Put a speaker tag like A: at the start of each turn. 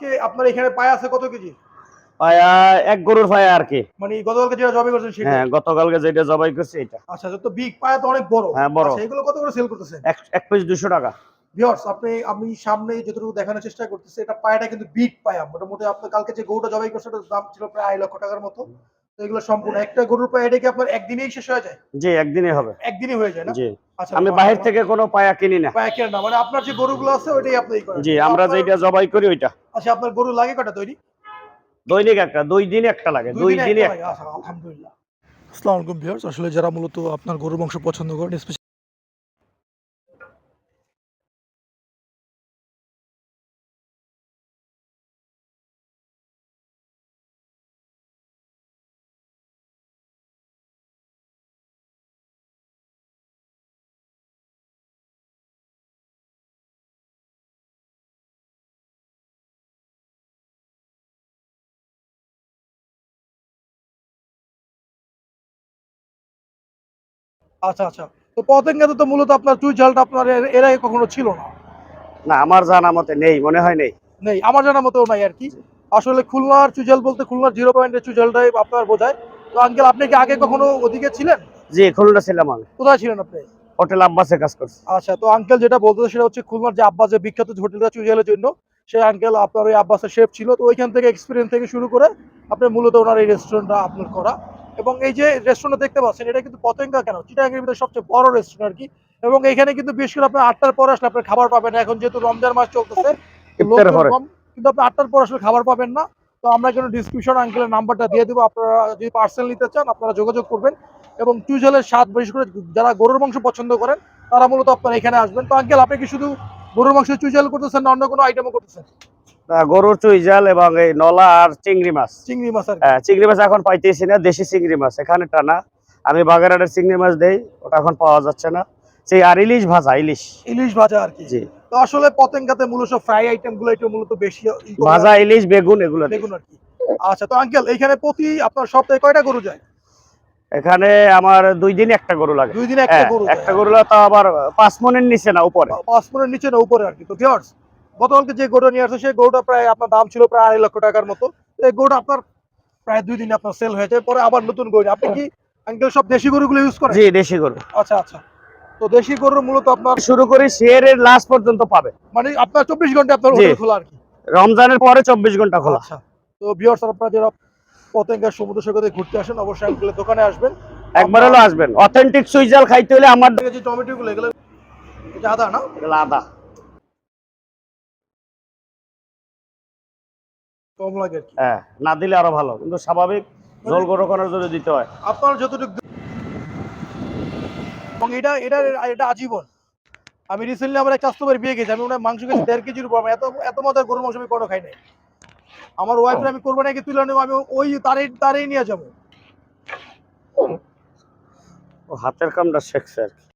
A: আজকে আপনার এখানে পায়া আছে কত কেজি?
B: পায়া এক গরুর পায়া আর কি।
A: মানে গতকালকে যেটা জবে করছেন সেটা?
B: হ্যাঁ গতকালকে যেটা জবাই করছে এটা।
A: আচ্ছা তো বিগ পায়া তো অনেক বড়।
B: হ্যাঁ, বড়।
A: আচ্ছা, কত করে সেল করতেছেন?
B: এক পিস টাকা।
A: ভিউয়ার্স আপনি আমি সামনে যতটুকু দেখানোর চেষ্টা করতেছি এটা পায়াটা কিন্তু বিগ পায়া। মোটামুটি কালকে যে গরুটা জবাই করছে ওটার দাম ছিল প্রায় আড়াই লক্ষ টাকার মতো। এগুলো সম্পূর্ণ। একটা গরুর পায়ে এটা কি আপনার একদিনেই শেষ হয়ে যায়?
B: জি একদিনই হবে।
A: একদিনই হয়ে যায় না?
B: জি।
A: আচ্ছা
B: আমি বাহির থেকে কোনো পায়া কিনি না।
A: পায়া কিনি না। মানে আপনার যে গরুগুলো আছে ওইটাই আপনি করেন।
B: জি আমরা যেটা জবাই করি ওইটা।
A: আচ্ছা আপনার গরু লাগে কটা তৈরি?
B: দৈনিক একটা দুই দিনে একটা লাগে দুই
A: দিনে একটা আচ্ছা, আলহামদুলিল্লাহ। আসসালামু আলাইকুম ভিউয়ার্স। আসলে যারা মূলত আপনার গরুর বংশ পছন্দ করেন আচ্ছা আচ্ছা। তো পতেঙ্গাতে তো মূলত আপনার চুই ঝালটা আপনার এর- আগে কখনো ছিল না?
B: না আমার জানা মতে নেই মনে হয় নেই।
A: নেই আমার জানা মতো নাই আর কি। আসলে খুলনার চুজাল বলতে খুলনার জিরো পয়েন্টের চুজালটাই আপনার বোঝায়। তো আঙ্কেল আপনি কি আগে কখনো ওদিকে ছিলেন?
B: জি খুলনা ছিলাম আমি।
A: কোথায় ছিলেন আপনি?
B: হোটেল আব্বাসে কাজ করছি।
A: আচ্ছা তো আঙ্কেল যেটা বলতে সেটা হচ্ছে খুলনার যে আব্বাস বিখ্যাত হোটেলটা চুজালের জন্য সেই আঙ্কেল আপনার ওই আব্বাসের শেফ ছিল। তো ওইখান থেকে এক্সপিরিয়েন্স থেকে শুরু করে আপনি মূলত ওনার এই রেস্টুরেন্টটা আপনার করা। এবং এই যে রেস্টুরেন্ট দেখতে পাচ্ছেন এটা কিন্তু পতেঙ্গা কেন? চিটাগাঙ্গের ভিতরে সবচেয়ে বড় রেস্টুরেন্ট আর কি। এবং এখানে কিন্তু বিশেষ করে আপনি আটটার পর আসলে আপনার খাবার পাবেন এখন যেহেতু রমজান মাস চলতেছে কিন্তু আপনি আটটার পর আসলে খাবার পাবেন না। তো আমরা কিন্তু ডিসক্রিপশন আঙ্কেলের নাম্বারটা দিয়ে দেবো। আপনারা যদি পার্সেল নিতে চান আপনারা যোগাযোগ করবেন। এবং চুইঝালের স্বাদ বিশেষ করে যারা গরুর মাংস পছন্দ করেন তারা মূলত আপনারা এখানে আসবেন। তো আঙ্কেল আপনি কি শুধু গরুর মাংস চুইঝাল করতেছেন না অন্য কোনো আইটেমও করতেছেন?
B: গরুর চুইজাল এবং এই নলা আর চিংড়ি মাছ।
A: চিংড়ি মাছ
B: হ্যাঁ চিংড়ি মাছ এখন পাইতেছি না দেশি চিংড়ি মাছ এখানে টানা। আমি বাগেরহাটের চিংড়ি মাছ দেই ওটা এখন পাওয়া যাচ্ছে না। সেই আর ইলিশ ভাজা ইলিশ।
A: ইলিশ ভাজা আর কি?
B: জি।
A: তো আসলে পতেঙ্গাতে মূলত ফ্রাই আইটেমগুলো একটু মূলত বেশি
B: ভাজা ইলিশ বেগুন এগুলো।
A: বেগুন আর কি। আচ্ছা তো আঙ্কেল এখানে প্রতি আপনার সপ্তাহে কয়টা গরু যায়?
B: এখানে আমার দুই দিন একটা গরু লাগে।
A: দুই দিনে একটা
B: হ্যাঁ,
A: গরু
B: একটা গরু লাগে তাও আবার পাঁচ মনের নিচে না উপরে।
A: পাসপোর্টের নিচে না উপরে আর কি। তো ভিউয়ার্স গতকালকে যে গরুটা নিয়ে আসছে সেই গরুটা প্রায় আপনার দাম ছিল প্রায় আড়াই লক্ষ টাকার মতো। এই গরুটা আপনার প্রায় দুই দিনে আপনার সেল হয়ে যায় পরে আবার নতুন গরু আপনি কি আঙ্কেল সব দেশি গরুগুলো ইউজ করেন?
B: জি দেশি গরু।
A: আচ্ছা আচ্ছা। তো দেশি গরু মূলত আপনার
B: শুরু করি শেয়ারের লাস্ট পর্যন্ত পাবে।
A: মানে আপনার চব্বিশ ঘণ্টা আপনার হোটেল খোলা আর কি?
B: রমজানের পরে চব্বিশ ঘণ্টা খোলা।
A: আচ্ছা। তো ভিউয়ার্স আপনারা যারা পতেঙ্গা সমুদ্র সৈকতে ঘুরতে আসেন অবশ্যই আঙ্কেলের দোকানে আসবেন।
B: একবার হলো আসবেন। অথেন্টিক সুইজাল খাইতে হলে আমার
A: যে টমেটো গুলো এগুলো আদা না?
B: এগুলো আদা।
A: কম লাগে
B: হ্যাঁ না দিলে আরও ভালো কিন্তু স্বাভাবিক ঝোল গরু করার জন্য দিতে হয়।
A: আপনার যতটুকু এবং এটা এটা এটা আজীবন। আমি রিসেন্টলি আমার এক কাস্টমার বিয়ে গেছি আমি ওনার মাংস খেয়েছি দেড় কেজির উপর এত এত মজার গরুর মাংস আমি কোনো খাই নাই। আমার ওয়াইফের আমি করব নাকি তুলে নেব আমি ওই তারই তারই নিয়ে যাব।
B: ও হাতের কামটা শেখছে আর কি।